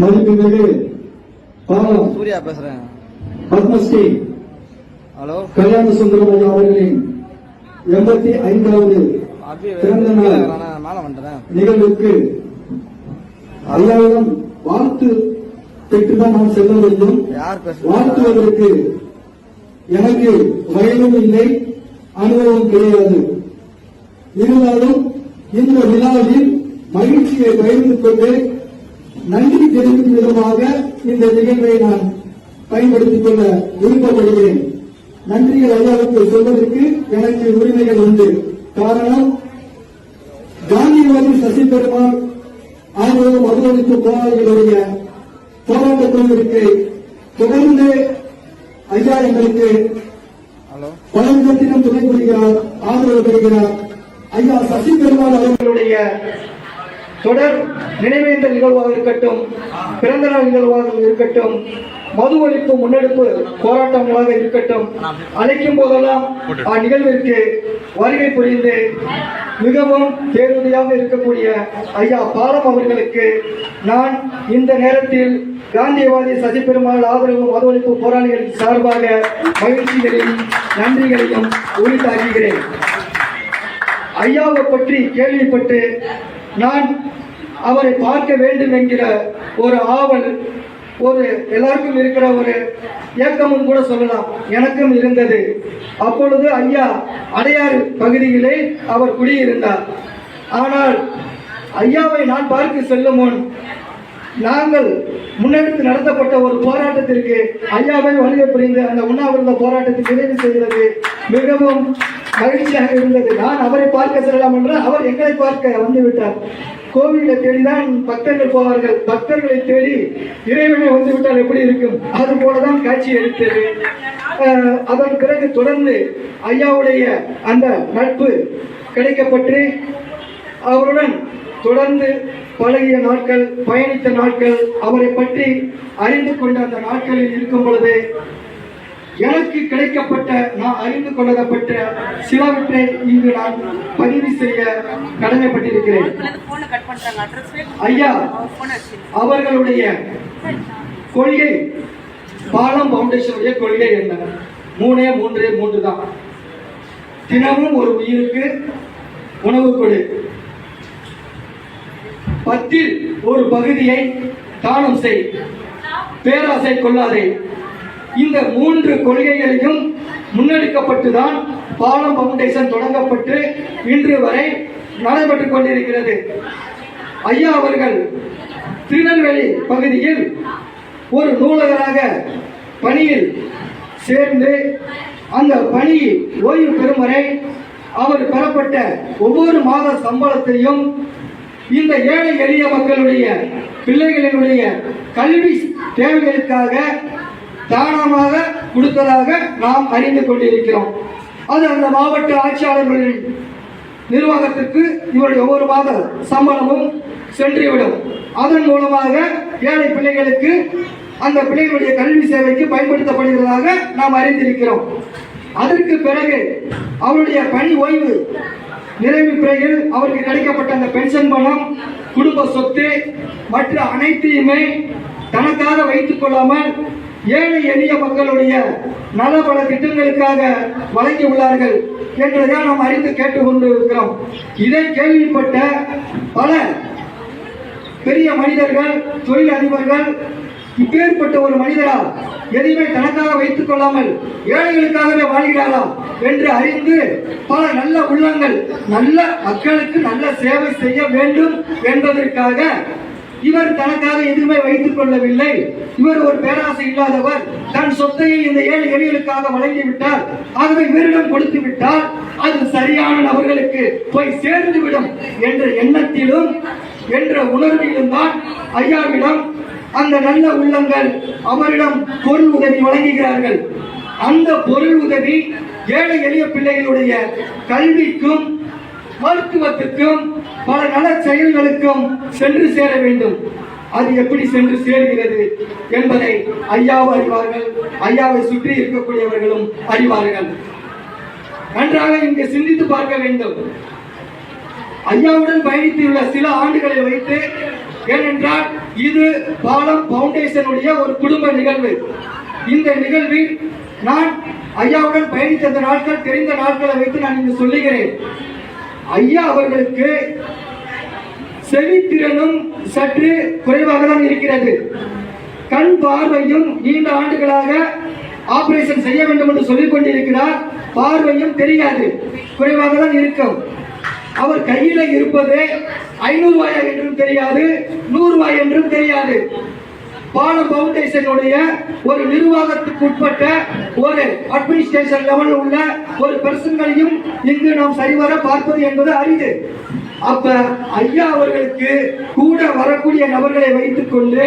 மதிப்புமிகு பாலம் சூர்யா பேசுறேன். பத்மஸ்ரீ. ஹலோ. கல்யாண சுந்தரம் ஐயா அவர்களின் எண்பத்தி ஐந்தாவது பிறந்த நாள். நிகழ்வுக்கு ஐயாயிரம் வாழ்த்து பெற்றுதான் நான் செல்ல வேண்டும். வாழ்த்துவதற்கு எனக்கு வயதும் இல்லை அனுபவம் கிடையாது. இருந்தாலும் இந்த விழாவில் மகிழ்ச்சியை பகிர்ந்து கொண்டு நன்றி தெரிவிக்கும் விதமாக இந்த நிகழ்வை நான் பயன்படுத்திக் கொள்ள விருப்பப்படுகிறேன். நன்றிகள் ஐயாவுக்கு சொல்வதற்கு எனக்கு உரிமைகள் உண்டு. காரணம் காந்தியவாதி சசி பெருமாள் ஆய்வகம் மதுரளிப்பு போராளிகளுடைய போராட்ட குழுவிற்கு தொடர்ந்து ஐயா எங்களுக்கு பலவிதத்திலும் துணை புரிகிறார் ஆதரவு பெறுகிறார். ஐயா சசி பெருமாள் அவர்களுடைய தொடர் நினைவேந்தல் நிகழ்வாக இருக்கட்டும் பிறந்த நாள் நிகழ்வாக இருக்கட்டும் மது ஒழிப்பு முன்னெடுப்பு போராட்டங்களாக இருக்கட்டும் அழைக்கும் போதெல்லாம் அந்நிகழ்விற்கு வருகை புரிந்து மிகவும் பேருதவியாக இருக்கக்கூடிய ஐயா பாலம் அவர்களுக்கு நான் இந்த நேரத்தில் காந்தியவாதி சசி பெருமாள் ஆதரவு மது ஒழிப்பு போராளிகளின் சார்பாக மகிழ்ச்சிகளையும் நன்றிகளையும் உரித்தாக்குகிறேன் ஐயாவை பற்றி கேள்விப்பட்டு நான் அவரை பார்க்க வேண்டும் என்கிற ஒரு ஆவல் ஒரு எல்லாருக்கும் இருக்கிற ஒரு ஏக்கமும் கூட சொல்லலாம். எனக்கும் இருந்தது. அப்பொழுது ஐயா அடையாறு பகுதியிலே அவர் குடியிருந்தார். ஆனால் ஐயாவை நான் பார்க்க செல்லும் முன் நாங்கள் முன்னெடுத்து நடத்தப்பட்ட ஒரு போராட்டத்திற்கு ஐயாவை வருகை புரிந்து அந்த உண்ணாவிரத போராட்டத்தை நிறைவு செய்கிறது மிகவும் மகிழ்ச்சியாக இருந்தது. நான் அவரை பார்க்க செல்லலாம் என்றால் அவர் எங்களை பார்க்க வந்து விட்டார். கோவிலை தேடிதான் பக்தர்கள் போவார்கள். பக்தர்களை தேடி இறைவனை வந்துவிட்டால் எப்படி இருக்கும்? அது போலதான் காட்சி அளித்தது. அதன் பிறகு தொடர்ந்து ஐயாவுடைய அந்த நட்பு கிடைக்கப்பட்டு அவருடன் தொடர்ந்து பழகிய நாட்கள் பயணித்த நாட்கள் அவரை பற்றி அறிந்து கொண்ட அந்த நாட்களில் இருக்கும் பொழுது எனக்கு கிடைக்கப்பட்ட நான் அறிந்து கொள்ளப்பட்ட சிலவற்றை இங்கு நான் பதிவு செய்ய கடமைப்பட்டிருக்கிறேன். ஐயா அவர்களுடைய கொள்கை பாலம் பவுண்டேஷனுடைய கொள்கை என்ன மூணே மூன்றே மூன்று தான். தினமும் ஒரு உயிருக்கு உணவு கொடு. பத்தில் ஒரு பகுதியை தானம் செய். பேராசை கொள்ளாதே. இந்த மூன்று கொள்கைகளையும் முன்னெடுக்கப்பட்டுதான் பாலம் பவுண்டேஷன் தொடங்கப்பட்டு இன்று வரை நடைபெற்றுக் கொண்டிருக்கிறது. ஐயா அவர்கள் திருநெல்வேலி பகுதியில் ஒரு நூலகராக பணியில் சேர்ந்து அந்த பணி ஓய்வு பெறும் வரை அவர் பெறப்பட்ட ஒவ்வொரு மாத சம்பளத்தையும் இந்த ஏழை எளிய மக்களுடைய பிள்ளைகளினுடைய கல்வி தேவைகளுக்காக தானமாக கொடுத்ததாக நாம் அறிந்து கொண்டிருக்கிறோம். அது அந்த மாவட்ட ஆட்சியாளர்களின் நிர்வாகத்திற்கு இவருடைய ஒவ்வொரு மாத சம்பளமும் சென்றுவிடும். அதன் மூலமாக ஏழை பிள்ளைகளுக்கு அந்த பிள்ளைகளுடைய கல்வி சேவைக்கு பயன்படுத்தப்படுகிறதாக நாம் அறிந்திருக்கிறோம். அதற்கு பிறகு அவருடைய பணி ஓய்வு நிறைவு பிறையில் அவருக்கு கிடைக்கப்பட்ட அந்த பென்ஷன் பணம் குடும்ப சொத்து மற்ற அனைத்தையுமே தனக்காக வைத்துக் கொள்ளாமல் ஏழை எளிய மக்களுடைய நல பல திட்டங்களுக்காக வழங்கி உள்ளார்கள் என்றதை நாம் அறிந்து கேட்டுக்கொண்டு இருக்கிறோம் இதை கேள்விப்பட்ட பல பெரிய மனிதர்கள் தொழில் அதிபர்கள் இப்பேற்பட்ட ஒரு மனிதரால் எதையுமே தனக்காக வைத்துக் கொள்ளாமல் ஏழைகளுக்காகவே வாழ்கிறாரா என்று அறிந்து பல நல்ல உள்ளங்கள் நல்ல மக்களுக்கு நல்ல சேவை செய்ய வேண்டும் என்பதற்காக இவர் தனக்காக எதுவுமே வைத்துக் கொள்ளவில்லை. இவர் ஒரு பேராசை இல்லாதவர். தன் சொத்தையை இந்த ஏழு எளிகளுக்காக வழங்கி விட்டார். ஆகவே இவரிடம் கொடுத்து விட்டால் அது சரியான நபர்களுக்கு போய் சேர்ந்துவிடும் என்ற எண்ணத்திலும் என்ற உணர்விலும் தான் ஐயாவிடம் அந்த நல்ல உள்ளங்கள் அவரிடம் பொருள் உதவி வழங்குகிறார்கள். அந்த பொருள் உதவி ஏழை எளிய பிள்ளைகளுடைய கல்விக்கும் மருத்துவத்துக்கும் பல நல செயல்களுக்கும் சென்று சேர வேண்டும். அது எப்படி சென்று சேர்கிறது என்பதை ஐயாவும் அறிவார்கள். ஐயாவை சுற்றி இருக்கக்கூடியவர்களும் அறிவார்கள். நன்றாக இங்கு சிந்தித்து பார்க்க வேண்டும். ஐயாவுடன் பயணித்துள்ள சில ஆண்டுகளை வைத்து ஏனென்றால் இது பாலம் பவுண்டேஷனுடைய ஒரு குடும்ப நிகழ்வு. இந்த நிகழ்வில் நான் ஐயாவுடன் பயணித்த நாட்கள் தெரிந்த நாட்களை வைத்து நான் இங்கு சொல்லுகிறேன். ஐயா அவர்களுக்கு செவித்திறனும் சற்று குறைவாக தான் இருக்கிறது. கண் பார்வையும் நீண்ட ஆண்டுகளாக ஆபரேஷன் செய்ய வேண்டும் என்று சொல்லிக் கொண்டிருக்கிறார் பார்வையும் தெரியாது. குறைவாக தான் இருக்கும். அவர் கையில இருப்பது ஐநூறு ரூபாய் என்றும் தெரியாது நூறு ரூபாய் என்றும் தெரியாது. பாலம் பவுண்டேஷனுடைய ஒரு நிர்வாகத்துக்கு உட்பட்ட ஒரு அட்மினிஸ்ட்ரேஷன் லெவலில் உள்ள ஒரு பெர்சன்களையும் இங்கு நாம் சரிவர பார்ப்பது என்பது அரிது. அப்ப ஐயா அவர்களுக்கு கூட வரக்கூடிய நபர்களை வைத்துக் கொண்டு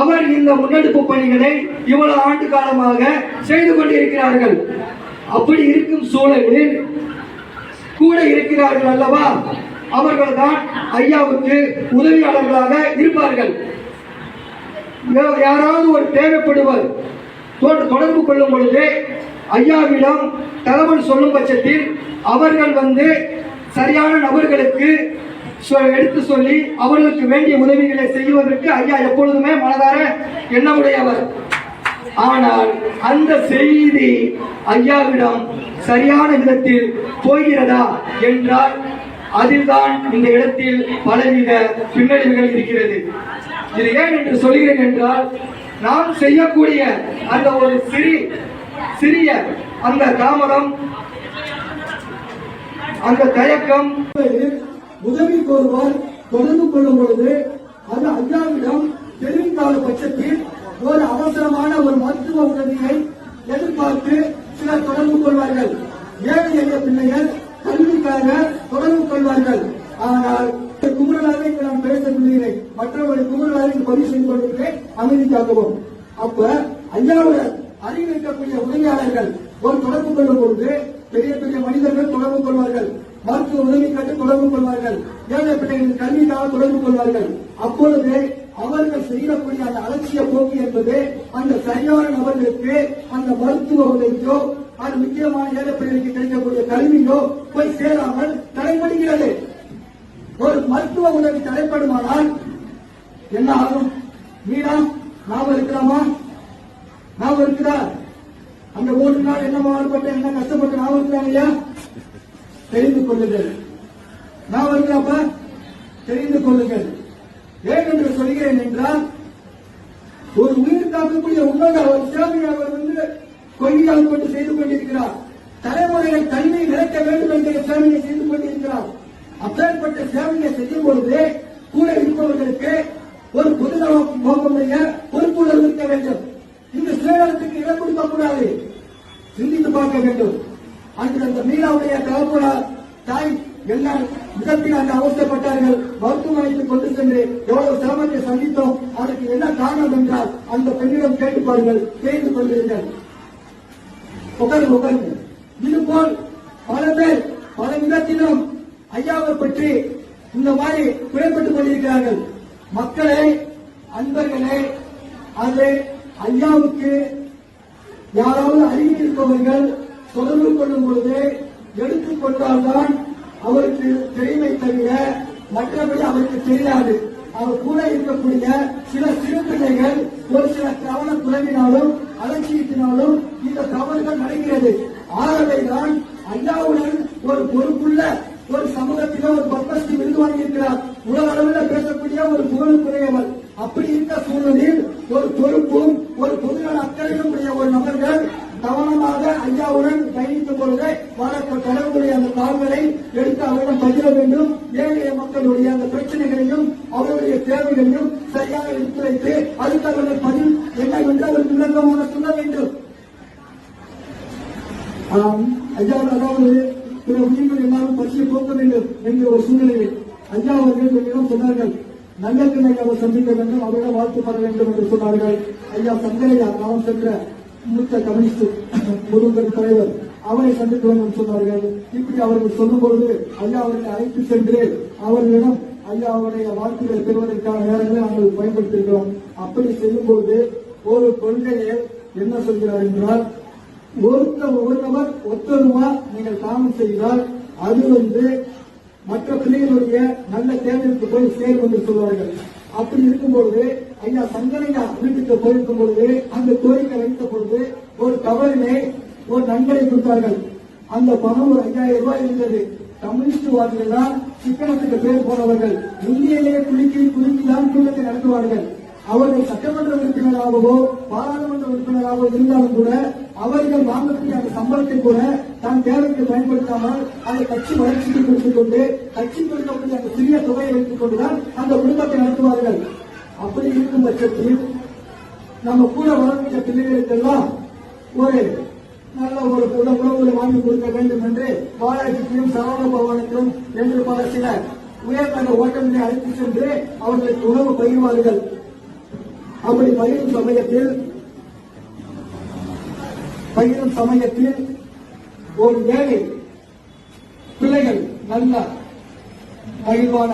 அவர் இந்த முன்னெடுப்பு பணிகளை இவ்வளவு ஆண்டு காலமாக செய்து கொண்டிருக்கிறார்கள். அப்படி இருக்கும் சூழலில் கூட இருக்கிறார்கள் அல்லவா? அவர்கள் தான் ஐயாவுக்கு உதவியாளர்களாக இருப்பார்கள். யாராவது ஒரு தேவைப்படுவர் தொடர்பு கொள்ளும் பொழுது ஐயாவிடம் தகவல் சொல்லும் பட்சத்தில் அவர்கள் வந்து சரியான நபர்களுக்கு சொ- எடுத்து சொல்லி அவர்களுக்கு வேண்டிய உதவிகளை செய்வதற்கு ஐயா எப்பொழுதுமே மனதார எண்ணமுடையவர். ஆனால் அந்த செய்தி ஐயாவிடம் சரியான விதத்தில் போகிறதா என்றால் அதில்தான் இந்த இடத்தில் பலவித பின்னடைவுகள் இருக்கிறது. இது ஏன் என்று சொல்கிறேன் என்றால் நாம் செய்யக்கூடிய அந்த ஒரு சிறி சிறிய அந்த தாமதம் அந்த தயக்கம் உதவி கோருவார் தொடர்பு கொள்ளும் பொழுது அது ஐயாவிடம் தெரிவித்தாத பட்சத்தில் ஒரு அவசரமான ஒரு மருத்துவ உதவியை எதிர்பார்த்து சிலர் தொடர்பு கொள்வார்கள். ஏழை எளிய பிள்ளைகள் கல்விக்காக தொடர்பு கொள்வார்கள். ஆனால் குமரலாக இங்கு நான் பேச சொல்கிறேன் மற்றவர்கள் குமரலாக இங்கு பதிவு செய்து கொண்டிருக்கிறேன் அமைதிக்காகவும் அப்ப ஐயாவுடன் அருகில் இருக்கக்கூடிய உதவியாளர்கள் ஒரு தொடர்பு கொள்ளும் பொழுது பெரிய பெரிய மனிதர்கள் தொடர்பு கொள்வார்கள். மருத்துவ உதவிக்காக தொடர்பு கொள்வார்கள். ஏழை பிள்ளைகளின் கல்விக்காக தொடர்பு கொள்வார்கள். அப்பொழுது அவர்கள் செய்யக்கூடிய அந்த அலட்சிய போக்கு என்பது அந்த சரியான நபர்களுக்கு அந்த மருத்துவ உதவியோ அது முக்கியமான ஏழை பிள்ளைகளுக்கு கிடைக்கக்கூடிய கல்வியோ போய் சேராமல் தடைபடுகிறது. ஒரு மருத்துவ உதவி தடைப்படுமானால் என்ன ஆகும்? மீனா நாம இருக்கிறோமா நாம இருக்கிறா அந்த மூன்று நாள் என்ன மாறுபட்ட என்ன கஷ்டப்பட்டு நாம இருக்கிறாங்க இல்லையா? தெரிந்து கொள்ளுங்கள். நான் இருக்கிறாப்ப தெரிந்து கொள்ளுங்கள். ஏன் என்று சொல்கிறேன் என்றால் ஒரு உயிர் காக்கக்கூடிய உண்மைகள் ஒரு சேவையை அவர் வந்து கொள்கையால் கொண்டு செய்து கொண்டிருக்கிறார். தலைமுறைகள் தன்மை நிறைக்க வேண்டும் என்கிற சேவையை செய்து கொண்டிருக்கிறார். அப்பேற்பட்ட சேவையை செய்யும் பொழுது கூட இருப்பவர்களுக்கு ஒரு பொது நோக்கமுடைய பொறுப்புணர்வு இருக்க வேண்டும். இந்த சுயநலத்துக்கு இடம் கொடுக்க கூடாது. சிந்தித்து பார்க்க வேண்டும். அன்று அந்த மீனாவுடைய தகப்பனார் தாய் எல்லாம் விதத்தில் அந்த அவசரப்பட்டார்கள் மருத்துவமனைக்கு கொண்டு சென்று எவ்வளவு சிரமத்தை சந்தித்தோம். அதற்கு என்ன காரணம் என்றால் அந்த பெண்ணிடம் கேட்டு பாருங்கள். தெரிந்து கொண்டிருங்கள் உட்காருங்க உட்காருங்க. இது போல் பல பேர் பல விதத்திலும் ஐயாவை பற்றி இந்த மாதிரி குறைப்பட்டுக் கொண்டிருக்கிறார்கள். மக்களே அன்பர்களே அது ஐயாவுக்கு யாராவது அருகில் இருப்பவர்கள் தொடர்பு கொள்ளும் பொழுது எடுத்துக்கொண்டால்தான் அவருக்கு தெரிமை தவிர மற்றபடி அவருக்கு தெரியாது. அவர் கூட இருக்கக்கூடிய சில சிறு பிள்ளைகள் ஒரு சில கவன குறைவினாலும் அலட்சியத்தினாலும் இந்த தவறுகள் நடக்கிறது. ஆகவேதான் ஐயாவுடன் ஒரு பொறுப்புள்ள ஒரு சமூகத்தில ஒரு பத்மஸ்ரீ விருது வாங்கியிருக்கிறார். உலக அளவில் பேசக்கூடிய ஒரு புகழுக்குரியவர். அப்படி இருக்க சூழலில் ஒரு பொறுப்பும் ஒரு பொதுநல அக்கறையும் உடைய ஒரு நபர்கள் கவனமாக ஐயாவுடன் பயணிக்கும் பொழுது வழக்கு கடவுளுடைய அந்த கால்களை எடுத்து அவரிடம் பகிர வேண்டும். ஏழைய மக்களுடைய அந்த பிரச்சனைகளையும் அவருடைய தேவைகளையும் சரியாக எடுத்து வைத்து அவர்கள் பதில் என்னவென்று அவருக்கு விளக்கமாக சொல்ல வேண்டும். ஐயா அதாவது பிற உயிர்கள் எல்லாரும் பசியை போக்க வேண்டும் என்ற ஒரு சூழ்நிலையில் ஐயா அவர்கள் என்னிடம் சொன்னார்கள். நல்ல அவர் சந்திக்க வேண்டும் அவரிடம் வாழ்த்து பெற வேண்டும் என்று சொன்னார்கள். ஐயா சங்கரையா நாம் சென்ற மூத்த கம்யூனிஸ்ட் முருகன் தலைவர் அவரை சந்தித்து வேண்டும் சொன்னார்கள். இப்படி அவர்கள் சொல்லும் பொழுது ஐயா அவர்களை அழைத்து சென்று அவர்களிடம் ஐயா அவருடைய வாழ்த்துக்களை பெறுவதற்கான நேரங்களை நாங்கள் பயன்படுத்தியிருக்கிறோம். அப்படி செய்யும் பொழுது ஒரு கொள்கையை என்ன சொல்கிறார் என்றால் ஒருத்த ஒருவர் ஒத்தருவா நீங்கள் தானம் செய்தால் அது வந்து மற்ற பிள்ளைகளுடைய நல்ல தேர்தலுக்கு போய் சேரும் என்று சொல்வார்கள். அப்படி இருக்கும்போது ஐயா சங்கரையா வீட்டுக்கு போயிருக்கும் பொழுது அந்த கோரிக்கை வைத்த பொழுது ஒரு கவரிலே ஒரு நண்பரை கொடுத்தார்கள். அந்த பணம் ஒரு ஐயாயிரம் ரூபாய் இருந்தது. கம்யூனிஸ்ட்வாதிகள் தான் சிக்கனத்துக்கு பேர் போனவர்கள். இந்தியிலே குலுக்கி குலுக்கி தான் கூட்டத்தை நடத்துவார்கள். அவர்கள் சட்டமன்ற உறுப்பினராகவோ பாராளுமன்ற உறுப்பினராகவோ இருந்தாலும் கூட அவர்கள் வாங்கக்கூடிய அந்த சம்பளத்தை கூட தான் தேவைக்கு பயன்படுத்தாமல் அந்த கட்சி வளர்ச்சிக்கு கொடுத்துக் கொண்டு கட்சி கொடுக்கக்கூடிய அந்த சிறிய தொகையை வைத்துக் கொண்டுதான் அந்த குடும்பத்தை நடத்துவார்கள். அப்படி இருக்கும் பட்சத்தில் நம்ம கூட வளர்க்கிற பிள்ளைகளுக்கெல்லாம் ஒரு நல்ல ஒரு உண உணவுகளை வாங்கி கொடுக்க வேண்டும் என்று பாலாஜிக்கும் சரவண பவனுக்கும் என்று பல சில உயர்தர ஓட்டங்களை அழைத்து சென்று அவர்களுக்கு உணவு பகிர்வார்கள். அப்படி பகிரும் சமயத்தில் பகிரும் சமயத்தில் ஒரு ஏழை பிள்ளைகள் நல்ல மகிழ்வான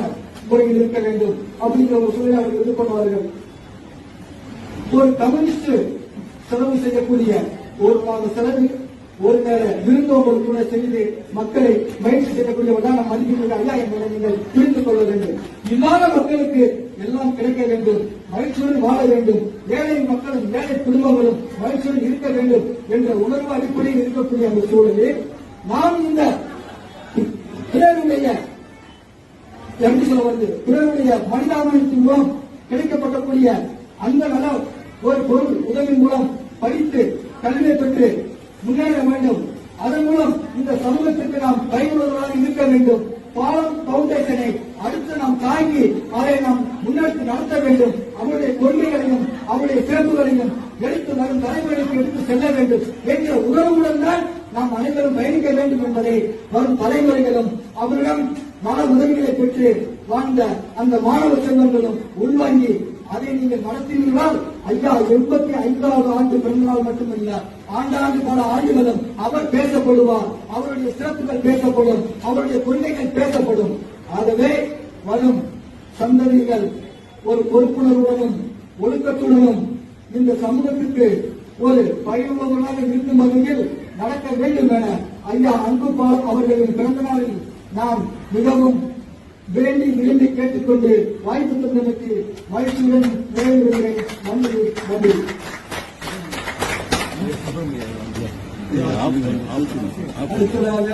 முறையில் இருக்க வேண்டும். அப்படிங்கிற ஒரு சூழலை அவர்கள் பண்ணுவார்கள் ஒரு கம்யூனிஸ்ட் செலவு செய்யக்கூடிய ஒரு மாத செலவு ஒரு நேர விருந்தோம்பல் கூட செய்து மக்களை மகிழ்ச்சி செய்யக்கூடிய நம் மதிப்பிற்கு ஐயா என்பதை நீங்கள் புரிந்து கொள்ள வேண்டும். இல்லாத மக்களுக்கு எல்லாம் கிடைக்க வேண்டும். மகிழ்ச்சியுடன் வாழ வேண்டும். ஏழை மக்களும் ஏழை குடும்பங்களும் மகிழ்ச்சியுடன் இருக்க வேண்டும் என்ற உணர்வு அடிப்படையில் இருக்கக்கூடிய அந்த சூழலில் நாம் இந்த பிறருடைய எப்படி சொல்ல வருது. பிறருடைய மனிதாபிமானத்தின் மூலம் கிடைக்கப்படக்கூடிய அந்த நலம் ஒரு பொருள் உதவியின் மூலம் படித்து கல்வியை பெற்று முன்னேற வேண்டும். அதன் மூலம் இந்த சமூகத்திற்கு நாம் பயனுள்ளதாக இருக்க வேண்டும். பாலம் பவுண்டேஷனை அடுத்து நாம் தாங்கி அதை நாம் முன்னெடுத்து நடத்த வேண்டும். அவருடைய கொள்கைகளையும் அவருடைய சிறப்புகளையும் எடுத்து வரும் தலைமுறைக்கு எடுத்து செல்ல வேண்டும் என்ற உணர்வுடன் தான் நாம் அனைவரும் பயணிக்க வேண்டும் என்பதை வரும் தலைமுறைகளும் அவரிடம் மன உதவிகளை பெற்று வாழ்ந்த அந்த மாணவ செல்வங்களும் உள்வாங்கி அதை நீங்கள் நடத்தினீர்களால் ஐயா எண்பத்தி ஐந்தாவது ஆண்டு பிறந்தநாள் மட்டுமல்ல ஆண்டாண்டு பல ஆண்டுகளும் அவர் பேசப்படுவார். அவருடைய சிறப்புகள் பேசப்படும். அவருடைய கொள்கைகள் பேசப்படும். ஆகவே வரும் சந்ததிகள் ஒரு பொறுப்புணர்வுடனும் ஒழுக்கத்துடனும் இந்த சமூகத்துக்கு ஒரு பயனுள்ளவர்களாக இருக்கும் வகையில் நடக்க வேண்டும் என ஐயா அன்புபால் அவர்களின் பிறந்த நாளில் நாம் மிகவும் வேண்டி விரும்பி கேட்டுக்கொண்டு வாய்ப்பு தந்தமைக்கு மகிழ்ச்சியுடன் நிறைவேறுகிறேன் நன்றி நன்றி. அடுத்ததாக